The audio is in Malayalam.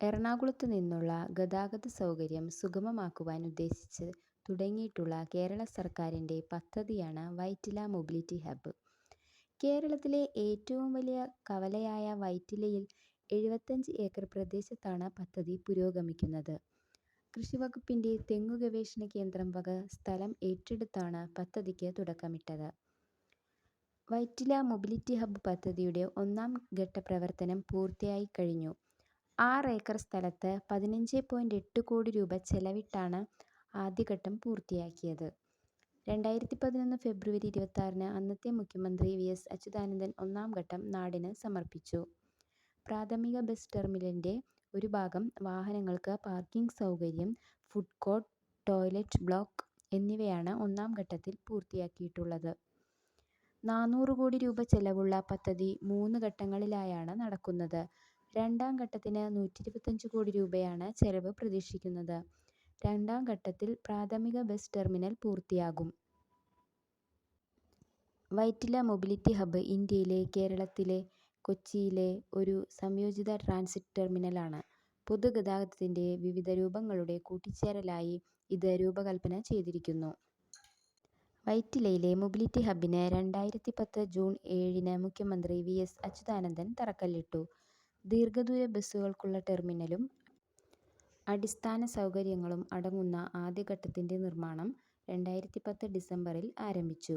എറണാകുളത്തു നിന്നുള്ള ഗതാഗത സൗകര്യം സുഗമമാക്കുവാൻ ഉദ്ദേശിച്ച് തുടങ്ങിയിട്ടുള്ള കേരള സർക്കാരിന്റെ പദ്ധതിയാണ് വൈറ്റില മൊബിലിറ്റി ഹബ്ബ് കേരളത്തിലെ ഏറ്റവും വലിയ കവലയായ വൈറ്റിലയിൽ എഴുപത്തഞ്ച് ഏക്കർ പ്രദേശത്താണ് പദ്ധതി പുരോഗമിക്കുന്നത്. കൃഷിവകുപ്പിന്റെ തെങ്ങു ഗവേഷണ കേന്ദ്രം വക സ്ഥലം ഏറ്റെടുത്താണ് പദ്ധതിക്ക് തുടക്കമിട്ടത്. വൈറ്റില മൊബിലിറ്റി ഹബ്ബ് പദ്ധതിയുടെ ഒന്നാം ഘട്ട പ്രവർത്തനം പൂർത്തിയായിക്കഴിഞ്ഞു. ആറ് ഏക്കർ സ്ഥലത്ത് പതിനഞ്ച് പോയിന്റ് എട്ട് കോടി രൂപ ചെലവിട്ടാണ് ആദ്യഘട്ടം പൂർത്തിയാക്കിയത്. രണ്ടായിരത്തി പതിനൊന്ന് ഫെബ്രുവരി ഇരുപത്താറിന് അന്നത്തെ മുഖ്യമന്ത്രി വി. എസ്. അച്യുതാനന്ദൻ ഒന്നാം ഘട്ടം നാടിന് സമർപ്പിച്ചു. പ്രാഥമിക ബസ് ടെർമിനലിന്റെ ഒരു ഭാഗം വാഹനങ്ങൾക്ക് പാർക്കിംഗ് സൗകര്യം, ഫുഡ് കോർട്ട്, ടോയ്ലറ്റ് ബ്ലോക്ക് എന്നിവയാണ് ഒന്നാം ഘട്ടത്തിൽ പൂർത്തിയാക്കിയിട്ടുള്ളത്. നാനൂറ് കോടി രൂപ ചെലവുള്ള പദ്ധതി മൂന്ന് ഘട്ടങ്ങളിലായാണ് നടക്കുന്നത്. രണ്ടാം ഘട്ടത്തിന് നൂറ്റി നൂറ്റിയിരുപത്തഞ്ച് കോടി രൂപയാണ് ചെലവ് പ്രതീക്ഷിക്കുന്നത്. രണ്ടാം ഘട്ടത്തിൽ പ്രാഥമിക ബസ് ടെർമിനൽ പൂർത്തിയാകും. വൈറ്റില മൊബിലിറ്റി ഹബ് ഇന്ത്യയിലെ കേരളത്തിലെ കൊച്ചിയിലെ ഒരു സംയോജിത ട്രാൻസിറ്റ് ടെർമിനലാണ്. പൊതുഗതാഗതത്തിന്റെ വിവിധ രൂപങ്ങളുടെ കൂട്ടിച്ചേരലായി ഇത് രൂപകൽപ്പന ചെയ്തിരിക്കുന്നു. വൈറ്റിലയിലെ മൊബിലിറ്റി ഹബ്ബിന് രണ്ടായിരത്തി പത്ത് ജൂൺ ഏഴിന് മുഖ്യമന്ത്രി വി. എസ്. അച്യുതാനന്ദൻ തറക്കല്ലിട്ടു. ദീർഘദൂര ബസ്സുകൾക്കുള്ള ടെർമിനലും അടിസ്ഥാന സൗകര്യങ്ങളും അടങ്ങുന്ന ആദ്യഘട്ടത്തിന്റെ നിർമ്മാണം രണ്ടായിരത്തി പത്ത് ഡിസംബറിൽ ആരംഭിച്ചു.